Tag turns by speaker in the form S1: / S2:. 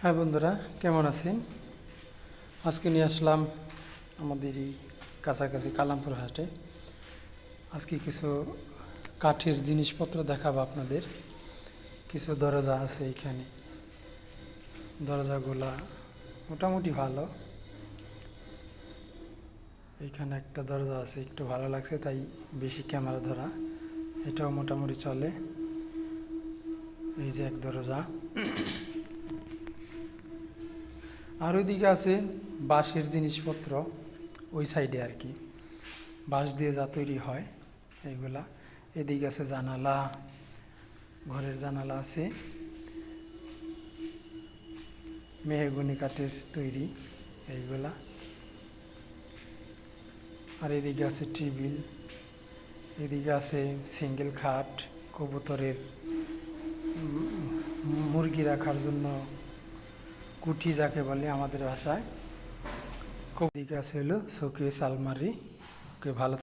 S1: হ্যাঁ বন্ধুরা, কেমন আছেন? আজকে নিয়ে আসলাম আমাদের এই কাছাকাছি কালামপুর হাটে। আজকে কিছু কাঠের জিনিসপত্র দেখাবো আপনাদের। কিছু দরজা আছে এখানে। দরজাগুলা মোটামুটি ভালো। এখানে একটা দরজা আছে, একটু ভালো লাগছে, তাই বেশি ক্যামেরা ধরা। এটাও মোটামুটি চলে। এই যে এক দরজা। আর ওইদিকে আছে বাঁশের জিনিসপত্র, ওই সাইডে আর কি। বাঁশ দিয়ে যা তৈরি হয়, এইগুলা। এদিকে আছে জানালা, ঘরের জানালা আছে। মেহগুনি কাঠের তৈরি, এইগুলা। আর এদিকে আছে টেবিল এদিকে আছে সিঙ্গেল খাট, কবুতরের মুরগি রাখার জন্য কুঠি যাকে বলে আমাদের ভাষায়। খুব দিকে আছে হলো শোকেস আলমারি ওকে ভালো